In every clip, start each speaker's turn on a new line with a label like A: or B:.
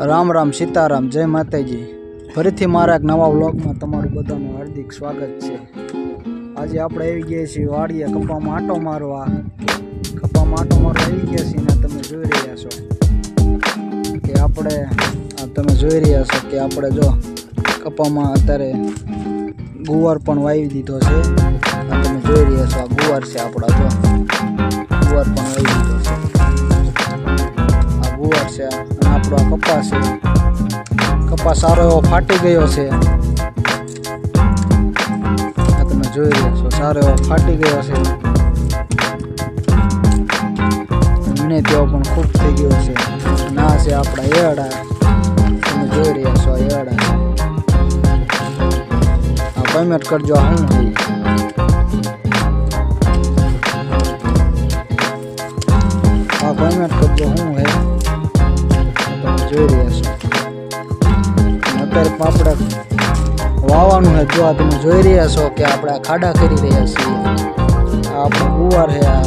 A: રામ રામ સીતારામ, જય માતાજી. ફરીથી મારા એક નવા વ્લોગમાં તમારું બધાનું હાર્દિક સ્વાગત છે. આજે આપણે આવી ગયા છીએ વાડીએ કપામાં આંટો મારવા. કપામાં આંટો મારવા આવી ગયા છીએ ને તમે જોઈ રહ્યા છો કે આપણે તમે જોઈ રહ્યા છો કે આપણે જો કપામાં અત્યારે ગુવાર પણ વાવી દીધો છે. તમે જોઈ રહ્યા છો, આ ગુવાર છે આપણા જો. ગુવાર પણ વાવી દીધો છે. આપણો કપાસ છે. કપાસ સારો એવો ફાટી ગયો છે. આ તમે જોઈ રહ્યા છો, સારો એવો ફાટી ગયો છે. મને તેઓ પણ ખૂબ થઈ ગયો છે. ના છે આપણા એડા તમે જોઈ રહ્યા છો એડા આ પેમેન્ટ કરજો, હું શું આપણે વાવવાનું છે જો આ તમે જોઈ રહ્યા છો કે આપણે આ ખાડા કરી રહ્યા છીએ આ આપણો ગુવાર છે આ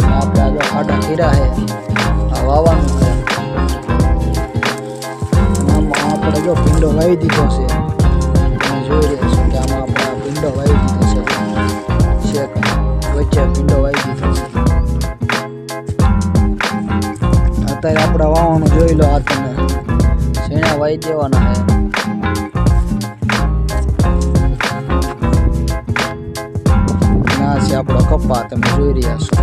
A: આ આપણે આ જો ખાડા કર્યા છે આ વાવવાનું છે અને આમાં આપણે જો ભીંડો વાવી દીધો છે તમે જોઈ રહ્યા છો કે આમાં આપણે આ ભીંડો વાવી દીધો છે શેક વચ્ચે ભીંડો વાવી દીધો છે અત્યારે આપણે વાવવાનું જોઈ લો આ તમે વાઈ દેવાના છે. ના છે આપણો કપ્પા તમે જોઈ રહ્યા છો.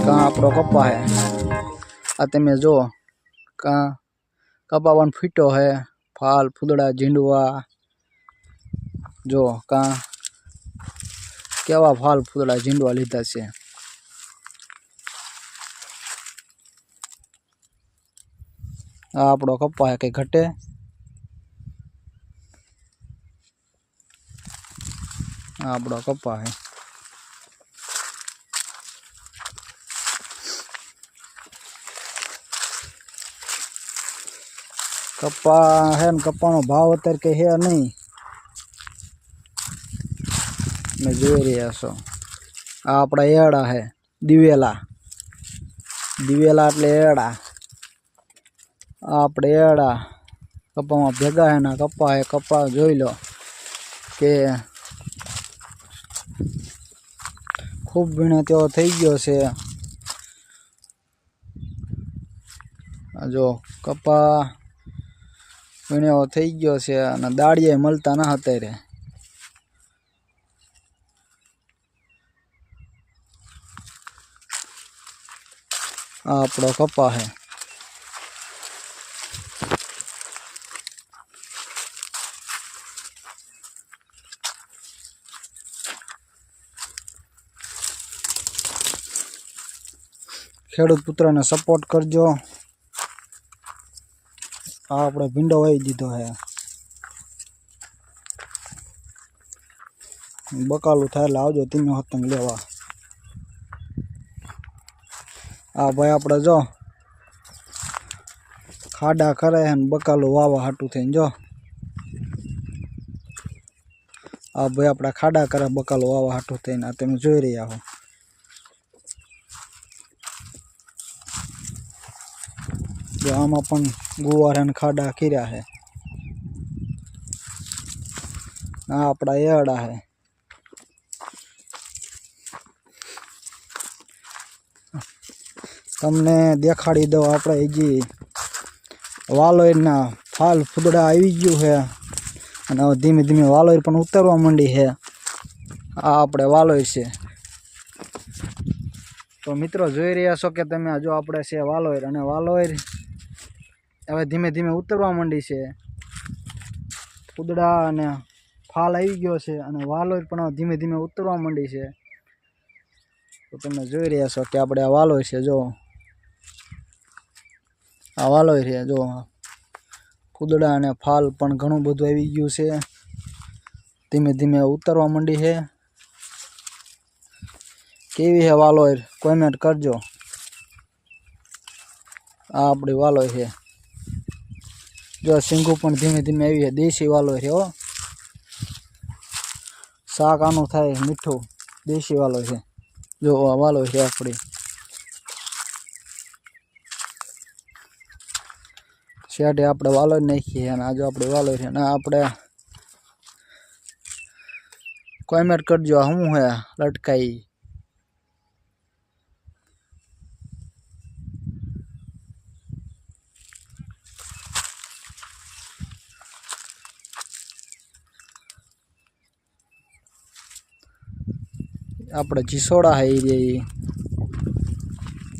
A: કાં આપણો કપા છે આ તમે જુઓ કાં કપા પણ ફીટો છે ફાલ ફૂદડા ઝીંડવા જો કાં કેવા ફાલ ફૂદડા ઝીંડવા લીધા છે આ આપણો કપા છે કંઈ ઘટે આ આપણો કપા છે કપા હે ને કપાનો ભાવ અત્યારે કે હે નહીં. મેં જોઈ રહ્યા છો. આ આપણા એડા હે, દિવેલા. દિવેલા એટલે એડા આપણે એડા કપામાં ભેગા હે ને કપા હે, કપા જોઈ લો કે ખૂબ ભીણે તેવો થઈ ગયો છે. જો કપા વીણેવો થઈ ગયો છે અને દાળીએ મળતા ના અત્યારે આ આપણો કપા છે ખેડૂત પુત્રને સપોર્ટ કરજો આ આપણે ભીંડો વાવી દીધો છે બકાલું થાય એટલે આવજો તમે હતંગ લેવા આ ભાઈ આપણે જો ખાડા કરે છે ને બકાલું વાવા હાટું થઈને જો આ ભાઈ આપણે ખાડા કરે બકાલું વાવા હાટું થઈને આ તમે જોઈ રહ્યા હો જો આમાં પણ ગુવારન ખાડા કર્યા છે આ આપણા એડા છે તમને દેખાડી દઉં આપણે હજી વાલોઈના ફાલ ફૂદડા આવી ગયું છે અને હવે ધીમે ધીમે વાલોઈ પણ ઉતરવા માંડી છે આ આપણે વાલોય છે. તો મિત્રો જોઈ રહ્યા છો કે તમે જો આપણે છે વાલોયર અને વાલોયર હવે ધીમે ધીમે ઉતરવા માંડી છે. કુદડા અને ફાલ આવી ગયો છે અને વાલોયર પણ ધીમે ધીમે ઉતરવા માંડી છે. તો તમે જોઈ રહ્યા છો કે આપણે આ વાલોય છે, જો. આ વાલોય છે, જો. કુદડા અને ફાલ પણ ઘણું બધું આવી ગયું છે. ધીમે ધીમે ઉતરવા માંડી છે. કેવી છે વાલોય કોમેન્ટ કરજો. આ આપણી વાલોય છે. જો સિંગુ પણ ધીમે ધીમે આવી છે દેશી વાલોય છે હો શાક આનું થાય મીઠું દેશી વાલોય છે જો આ વાલોય છે આપણી શેઠે આપણે વાલો જ નાખીએ અને આજે આપણે વાલો છે અને આપણે કોમેન્ટ કરજો આ શું હે લટકાઈ આપણે જીસોડા હે ઈ રે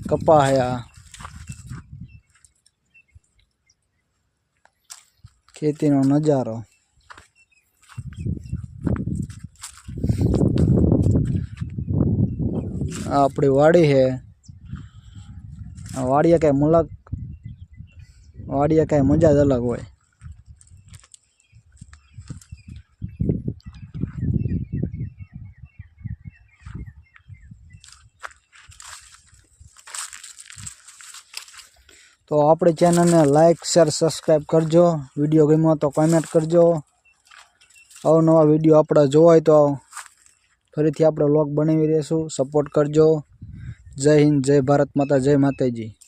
A: કપા હે આ ખેતીનો નજારો આ આપણી વાડી છે આ વાડીએ કાંઈ મુલાક વાડીએ કાંઈ મજા જ અલગ હોય તો આપણી ચેનલને લાઇક શેર સબસ્ક્રાઈબ કરજો. વીડિયો ગમ્યો તો કોમેન્ટ કરજો. અવનવા વીડિયો આપણે જોવા હોય તો ફરીથી આપણે વ્લોગ બનાવી રહીશું. સપોર્ટ કરજો. જય હિન્દ, જય ભારત માતા, જય માતાજી.